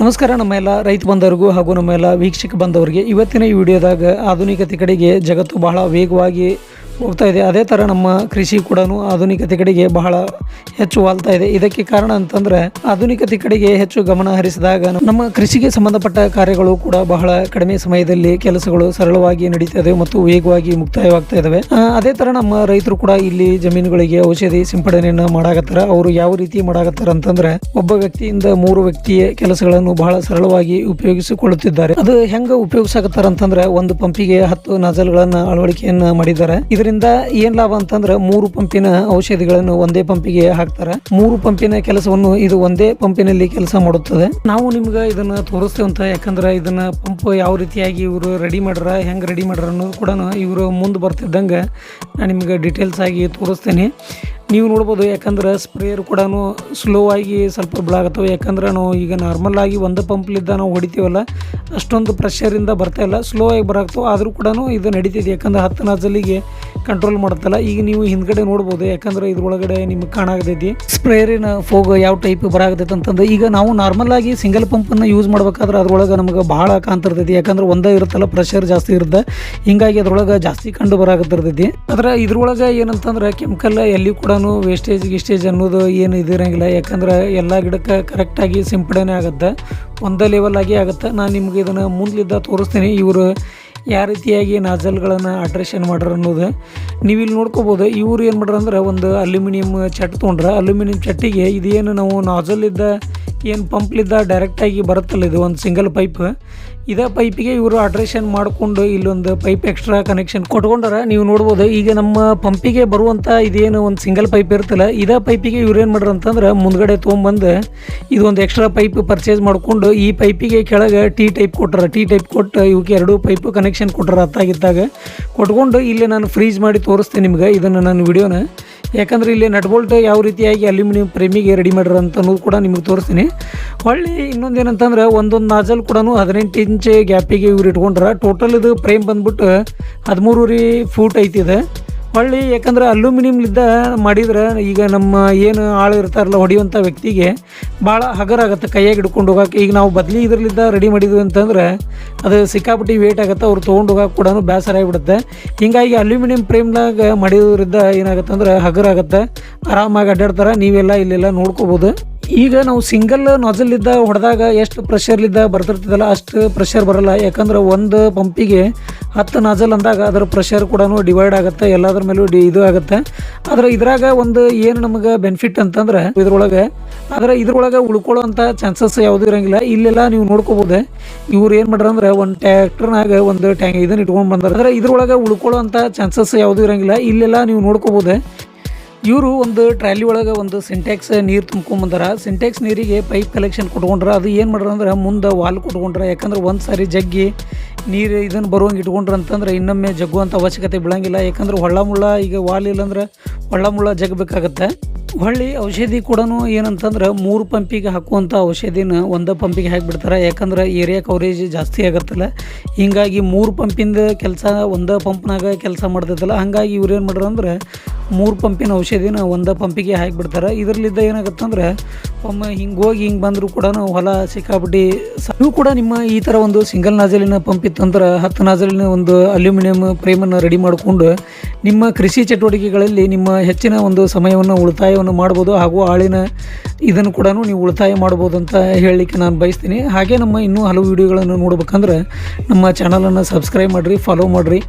ನಮಸ್ಕಾರ ನಮ್ಮ ಎಲ್ಲ ರೈತ ಬಂದವರಿಗೂ ಹಾಗೂ ನಮ್ಮ ಎಲ್ಲ ವೀಕ್ಷಕ ಬಂದವರಿಗೆ. ಇವತ್ತಿನ ಈ ವಿಡಿಯೋದಾಗ ಆಧುನಿಕತೆ ಕಡೆಗೆ ಜಗತ್ತು ಬಹಳ ವೇಗವಾಗಿ ಹೋಗ್ತಾ ಇದೆ. ಅದೇ ಥರ ನಮ್ಮ ಕೃಷಿ ಕೂಡ ಆಧುನಿಕತೆ ಕಡೆಗೆ ಬಹಳ ಹೆಚ್ಚು ವಾಲ್ತಾ ಇದೆ. ಇದಕ್ಕೆ ಕಾರಣ ಅಂತಂದರೆ ಆಧುನಿಕತೆ ಕಡೆಗೆ ಹೆಚ್ಚು ಗಮನ ಹರಿಸಿದಾಗ ನಮ್ಮ ಕೃಷಿಗೆ ಸಂಬಂಧಪಟ್ಟ ಕಾರ್ಯಗಳು ಕೂಡ ಬಹಳ ಕಡಿಮೆ ಸಮಯದಲ್ಲಿ ಕೆಲಸಗಳು ಸರಳವಾಗಿ ನಡೀತಾ ಮತ್ತು ವೇಗವಾಗಿ ಮುಕ್ತಾಯವಾಗ್ತಾ ಇದಾವೆ. ಅದೇ ತರ ನಮ್ಮ ರೈತರು ಕೂಡ ಇಲ್ಲಿ ಜಮೀನುಗಳಿಗೆ ಔಷಧಿ ಸಿಂಪಡಣೆಯನ್ನು ಮಾಡಾಕತ್ತಾರ. ಅವರು ಯಾವ ರೀತಿ ಮಾಡಾಕತ್ತಾರ ಅಂತಂದ್ರೆ ಒಬ್ಬ ವ್ಯಕ್ತಿಯಿಂದ ಮೂರು ವ್ಯಕ್ತಿಯ ಕೆಲಸಗಳನ್ನು ಬಹಳ ಸರಳವಾಗಿ ಉಪಯೋಗಿಸಿಕೊಳ್ಳುತ್ತಿದ್ದಾರೆ. ಅದು ಹೆಂಗ ಉಪಯೋಗಿಸಾಕತ್ತಾರ ಅಂತಂದ್ರೆ ಒಂದು ಪಂಪಿಗೆ ಹತ್ತು ನಾಜಲ್ಗಳನ್ನ ಅಳವಡಿಕೆಯನ್ನ ಮಾಡಿದ್ದಾರೆ. ಇದರಿಂದ ಏನ್ ಲಾಭ ಅಂತಂದ್ರೆ ಮೂರು ಪಂಪಿನ ಔಷಧಿಗಳನ್ನು ಒಂದೇ ಪಂಪಿಗೆ ಹಾಕ್ತಾರೆ. ಮೂರು ಪಂಪಿನ ಕೆಲಸವನ್ನು ಇದು ಒಂದೇ ಪಂಪಿನಲ್ಲಿ ಕೆಲಸ ಮಾಡುತ್ತದೆ. ನಾವು ನಿಮ್ಗೆ ಇದನ್ನ ತೋರಿಸ್ತೇವೆ ಅಂತ, ಯಾಕಂದ್ರೆ ಇದನ್ನ ಪಂಪ್ ಯಾವ ರೀತಿಯಾಗಿ ಇವರು ರೆಡಿ ಮಾಡ್ರ, ಹೆಂಗ್ ರೆಡಿ ಮಾಡ್ರ ಅನ್ನೋದು ಕೂಡ ಇವರು ಮುಂದೆ ಬರ್ತಿದ್ದಂಗೆ ನಾನು ನಿಮ್ಗೆ ಡೀಟೇಲ್ಸ್ ಆಗಿ ತೋರಿಸ್ತೇನೆ. ನೀವು ನೋಡ್ಬೋದು ಯಾಕಂದ್ರೆ ಸ್ಪ್ರೇಯರ್ ಕೂಡ ಸ್ಲೋ ಆಗಿ ಸ್ವಲ್ಪ ಬಿಳಾಗತ್ತವೆ ಯಾಕಂದ್ರೆ ನಾವು ಈಗ ನಾರ್ಮಲ್ ಆಗಿ ಒಂದು ಪಂಪ್ಲಿಂದ ನಾವು ಹೊಡಿತೀವಲ್ಲ, ಅಷ್ಟೊಂದು ಪ್ರೆಷರಿಂದ ಬರ್ತಾ ಇಲ್ಲ. ಸ್ಲೋ ಆಗಿ ಬರಾಕ್ತವೆ ಆದರೂ ಕೂಡ ಇದು ನಡೀತಿದೆ ಯಾಕಂದ್ರೆ ಹತ್ತು ನಾಜಲಿಗೆ ಕಂಟ್ರೋಲ್ ಮಾಡುತ್ತಲ್ಲ. ಈಗ ನೀವು ಹಿಂದ್ಗಡೆ ನೋಡ್ಬೋದು, ಯಾಕಂದ್ರೆ ಇದ್ರೊಳಗಡೆ ನಿಮ್ಗೆ ಕಾಣಾಗತೈತಿ. ಸ್ಪ್ರೇಯರಿನ ಫೋಗ್ ಯಾವ ಟೈಪ್ ಬರಾಗತೈತೆ ಅಂತಂದ್ರೆ, ಈಗ ನಾವು ನಾರ್ಮಲ್ ಆಗಿ ಸಿಂಗಲ್ ಪಂಪನ್ನು ಯೂಸ್ ಮಾಡ್ಬೇಕಾದ್ರೆ ಅದ್ರೊಳಗೆ ನಮ್ಗೆ ಭಾಳ ಕಾಣ್ತಿರ್ತೈತಿ. ಯಾಕಂದ್ರೆ ಒಂದೇ ಇರುತ್ತಲ್ಲ ಪ್ರೆಷರ್ ಜಾಸ್ತಿ ಇರುತ್ತೆ. ಹಿಂಗಾಗಿ ಅದ್ರೊಳಗೆ ಜಾಸ್ತಿ ಕಂಡು ಬರಾಗತ್ತಿರ್ತೈತಿ ಆದ್ರೆ ಇದ್ರೊಳಗೆ ಏನಂತಂದ್ರೆ ಕೆಮಿಕಲ್ ಎಲ್ಲಿ ಕೂಡ ವೇಸ್ಟೇಜ್ ಗಿಸ್ಟೇಜ್ ಅನ್ನೋದು ಏನು ಇದಿರಂಗಿಲ್ಲ ಯಾಕಂದ್ರೆ ಎಲ್ಲ ಗಿಡಕ್ಕೆ ಕರೆಕ್ಟಾಗಿ ಸಿಂಪಡಣೆ ಆಗುತ್ತೆ. ಒಂದೇ ಲೆವೆಲ್ ಆಗಿ ಆಗುತ್ತೆ. ನಾನು ನಿಮ್ಗೆ ಇದನ್ನು ಮುಂದ್ಲಿದ್ದ ತೋರಿಸ್ತೀನಿ. ಇವರು ಯಾವ ರೀತಿಯಾಗಿ ನಾಜಲ್ಗಳನ್ನು ಆಲ್ಟ್ರೇಷನ್ ಮಾಡ್ರ ಅನ್ನೋದು. ನೀವು ಇಲ್ಲಿ ನೋಡ್ಕೋಬೋದು. ಇವರು ಏನು ಮಾಡ್ರ ಅಂದ್ರೆ ಒಂದು ಅಲ್ಯೂಮಿನಿಯಂ ಚಟ್ ತೊಗೊಂಡ್ರೆ. ಅಲ್ಯೂಮಿನಿಯಂ ಚಟ್ಟಿಗೆ ಇದೇನು ನಾವು ನಾಜಲಿದ್ದ ಏನು ಪಂಪ್ಲಿದ್ದ ಡೈರೆಕ್ಟಾಗಿ ಬರುತ್ತಲ್ಲ ಇದು ಒಂದು ಸಿಂಗಲ್ ಪೈಪ್ ಇದೇ ಪೈಪಿಗೆ ಇವರು ಅಡ್ರೇಷನ್ ಮಾಡಿಕೊಂಡು ಇಲ್ಲೊಂದು ಪೈಪ್ ಎಕ್ಸ್ಟ್ರಾ ಕನೆಕ್ಷನ್ ಕೊಟ್ಕೊಂಡ್ರೆ ನೀವು ನೋಡ್ಬೋದು. ಈಗ ನಮ್ಮ ಪಂಪಿಗೆ ಬರುವಂಥ ಇದೇನು ಒಂದು ಸಿಂಗಲ್ ಪೈಪ್ ಇರುತ್ತಲ್ಲ, ಇದೇ ಪೈಪಿಗೆ ಇವ್ರು ಏನು ಮಾಡ್ರ ಅಂತಂದ್ರೆ ಮುಂದ್ಗಡೆ ತೊಗೊಂಬಂದು ಇದೊಂದು ಎಕ್ಸ್ಟ್ರಾ ಪೈಪ್ ಪರ್ಚೇಸ್ ಮಾಡಿಕೊಂಡು ಈ ಪೈಪಿಗೆ ಕೆಳಗೆ ಟಿ ಟೈಪ್ ಕೊಟ್ಟಾರ ಟಿ ಟೈಪ್ ಕೊಟ್ಟು ಇವಕ್ಕೆ ಎರಡು ಪೈಪ್ ಕನೆಕ್ಷನ್ ಕೊಟ್ಟಾರ ಅತ್ತಾಗಿದ್ದಾಗ ಕೊಟ್ಕೊಂಡು ಇಲ್ಲಿ ನಾನು ಫ್ರೀಜ್ ಮಾಡಿ ತೋರಿಸ್ತೀನಿ ನಿಮ್ಗೆ, ಇದನ್ನು ನಾನು ವಿಡಿಯೋನ ಯಾಕಂದ್ರೆ ಇಲ್ಲಿ ನಟ್ಬೋಲ್ಟ್ ಯಾವ ರೀತಿಯಾಗಿ ಅಲ್ಯೂಮಿನಿಯಂ ಪ್ರೇಮಿಗೆ ರೆಡಿ ಮಾಡಿರೋ ಅಂತ ಕೂಡ ನಿಮಗೆ ತೋರಿಸ್ತೀನಿ. ಹೊಳ್ಳಿ ಇನ್ನೊಂದು ಏನಂತಂದ್ರೆ ಒಂದೊಂದು ನಾಜಲ್ ಕೂಡ ಹದಿನೆಂಟು ಇಂಚ್ ಗ್ಯಾಪಿಗೆ ಇವ್ರು ಇಟ್ಕೊಂಡ್ರೆ. ಟೋಟಲ್ ಇದು ಫ್ರೇಮ್ ಬಂದ್ಬಿಟ್ಟು ಹದಿಮೂರುವರೆ ಫೂಟ್ ಐತಿದೆ. ಹೊಳ್ಳಿ, ಯಾಕಂದ್ರೆ ಅಲ್ಯೂಮಿನಿಯಮ್ಲಿದ್ದ ಮಾಡಿದ್ರೆ ಈಗ ನಮ್ಮ ಏನು ಆಳು ಇರ್ತಾರಲ್ಲ ಹೊಡೆಯುವಂಥ ವ್ಯಕ್ತಿಗೆ ಭಾಳ ಹಗರ ಆಗುತ್ತೆ ಕೈಯಾಗಿ ಹಿಡ್ಕೊಂಡು ಹೋಗಕ್ಕೆ ಈಗ ನಾವು ಬದಲಿ ಇದರಲ್ಲಿದ್ದ ರೆಡಿ ಮಾಡಿದ್ವಿ ಅಂತಂದ್ರೆ ಅದು ಸಿಕ್ಕಾಪಟ್ಟಿ ವೇಟ್ ಆಗುತ್ತೆ, ಅವ್ರು ತೊಗೊಂಡು ಹೋಗಕ್ಕೆ ಕೂಡ ಬೇಸರ ಆಗಿಬಿಡುತ್ತೆ. ಹಿಂಗಾಗಿ ಅಲ್ಯೂಮಿನಿಯಂ ಫ್ರೇಮ್ದಾಗ ಮಾಡಿದ್ರಿಂದ ಏನಾಗುತ್ತೆ ಅಂದ್ರೆ ಹಗರ ಆಗುತ್ತೆ, ಆರಾಮಾಗಿ ಅಡ್ಡಾಡ್ತಾರೆ, ನೀವೆಲ್ಲ ಇಲ್ಲೆಲ್ಲ ನೋಡ್ಕೋಬೋದು. ಈಗ ನಾವು ಸಿಂಗಲ್ ನಾಜಲ್ಲಿದ್ದ ಹೊಡೆದಾಗ ಎಷ್ಟು ಪ್ರೆಷರ್ಲಿದ್ದ ಬರ್ತಿರ್ತದಲ್ಲ, ಅಷ್ಟು ಪ್ರೆಷರ್ ಬರಲ್ಲ. ಯಾಕಂದ್ರೆ ಒಂದು ಪಂಪಿಗೆ ಹತ್ತು ನಾಜಲ್ ಅಂದಾಗ ಅದರ ಪ್ರೆಷರ್ ಕೂಡ ಡಿವೈಡ್ ಆಗುತ್ತೆ, ಎಲ್ಲದ್ರ ಮೇಲೂ ಡಿ ಇದು ಆಗುತ್ತೆ. ಆದ್ರೆ ಇದ್ರಾಗ ಒಂದು ಏನು ನಮಗೆ ಬೆನಿಫಿಟ್ ಅಂತಂದ್ರೆ, ಇದ್ರೊಳಗೆ, ಆದ್ರೆ ಇದ್ರೊಳಗೆ ಉಳ್ಕೊಳ್ಳೋಂಥ ಚಾನ್ಸಸ್ ಯಾವುದೂ ಇರಂಗಿಲ್ಲ. ಇಲ್ಲೆಲ್ಲ ನೀವು ನೋಡ್ಕೋಬೋದು. ಇವ್ರು ಏನು ಮಾಡ್ರ ಅಂದ್ರೆ ಒಂದು ಟ್ಯಾಕ್ಟರ್ನಾಗ ಒಂದು ಟ್ಯಾಂಕ್ ಇದನ್ನ ಇಟ್ಕೊಂಡು ಬಂದಾರೆ. ಆದ್ರೆ ಇದ್ರೊಳಗೆ ಉಳ್ಕೊಳ್ಳೋಂಥ ಚಾನ್ಸಸ್ ಯಾವುದೂ ಇರಂಗಿಲ್ಲ. ಇಲ್ಲೆಲ್ಲ ನೀವು ನೋಡ್ಕೋಬೋದು. ಇವರು ಒಂದು ಟ್ರಾಲಿ ಒಳಗೆ ಒಂದು ಸಿಂಟ್ಯಾಕ್ಸ್ ನೀರು ತುಂಬ್ಕೊಂಬಂದಾರ ಸಿಂಟ್ಯಾಕ್ಸ್ ನೀರಿಗೆ ಪೈಪ್ ಕಲೆಕ್ಷನ್ ಕೊಟ್ಕೊಂಡ್ರೆ, ಅದು ಏನು ಮಾಡ್ರ ಅಂದ್ರೆ ಮುಂದೆ ವಾಲ್ ಕೊಟ್ಕೊಂಡ್ರೆ. ಯಾಕಂದ್ರೆ ಒಂದು ಸಾರಿ ಜಗ್ಗಿ ನೀರು ಇದನ್ನು ಬರುವಂಗೆ ಇಟ್ಕೊಂಡ್ರ ಅಂತಂದ್ರೆ ಇನ್ನೊಮ್ಮೆ ಜಗ್ಗುವಂಥ ಅವಶ್ಯಕತೆ ಬೀಳಂಗಿಲ್ಲ. ಯಾಕಂದ್ರೆ ಹೊಳ್ಳ ಮುಳ್ಳ ಈಗ ವಾಲ್ ಇಲ್ಲಂದ್ರೆ ಹೊಳ್ಳ ಮುಳ್ಳ ಜಗ್ಬೇಕಾಗತ್ತೆ ಹೊಳ್ಳಿ ಔಷಧಿ ಕೂಡ ಏನಂತಂದ್ರೆ ಮೂರು ಪಂಪಿಗೆ ಹಾಕುವಂಥ ಔಷಧಿನ ಒಂದು ಪಂಪಿಗೆ ಹಾಕಿಬಿಡ್ತಾರೆ. ಯಾಕಂದ್ರೆ ಏರಿಯಾ ಕವರೇಜ್ ಜಾಸ್ತಿ ಆಗತ್ತಲ್ಲ. ಹಿಂಗಾಗಿ ಮೂರು ಪಂಪಿಂದ ಕೆಲಸ ಒಂದೇ ಪಂಪ್ನಾಗ ಕೆಲಸ ಮಾಡ್ತೈತಲ್ಲ. ಹಾಗಾಗಿ ಇವ್ರು ಏನು ಮಾಡ್ರ ಅಂದ್ರೆ ಮೂರು ಪಂಪಿನ ಔಷಧಿನ ಒಂದು ಪಂಪಿಗೆ ಹಾಕಿಬಿಡ್ತಾರೆ ಇದರಲ್ಲಿದ್ದ ಏನಾಗುತ್ತಂದ್ರೆ, ಒಮ್ಮೆ ಹಿಂಗೆ ಹೋಗಿ ಹಿಂಗೆ ಬಂದರೂ ಕೂಡ ಹೊಲ ಸಿಕ್ಕಾಬಿಟ್ಟು ನೀವು ಕೂಡ ನಿಮ್ಮ ಈ ಥರ ಒಂದು ಸಿಂಗಲ್ ನಾಜಲಿನ ಪಂಪ್ ಇತ್ತಂದ್ರೆ ಹತ್ತು ನಾಜಲಿನ ಒಂದು ಅಲ್ಯೂಮಿನಿಯಂ ಫ್ರೇಮನ್ನು ರೆಡಿ ಮಾಡಿಕೊಂಡು ನಿಮ್ಮ ಕೃಷಿ ಚಟುವಟಿಕೆಗಳಲ್ಲಿ ನಿಮ್ಮ ಹೆಚ್ಚಿನ ಒಂದು ಸಮಯವನ್ನು ಉಳಿತಾಯವನ್ನು ಮಾಡ್ಬೋದು ಹಾಗೂ ಆಳಿನ ಇದನ್ನು ಕೂಡ ನೀವು ಉಳಿತಾಯ ಮಾಡ್ಬೋದು ಅಂತ ಹೇಳಲಿಕ್ಕೆ ನಾನು ಬಯಸ್ತೀನಿ. ಹಾಗೆ ನಮ್ಮ ಇನ್ನೂ ಹಲವು ವಿಡಿಯೋಗಳನ್ನು ನೋಡ್ಬೇಕಂದ್ರೆ ನಮ್ಮ ಚಾನಲನ್ನು ಸಬ್ಸ್ಕ್ರೈಬ್ ಮಾಡಿರಿ ಫಾಲೋ ಮಾಡಿರಿ.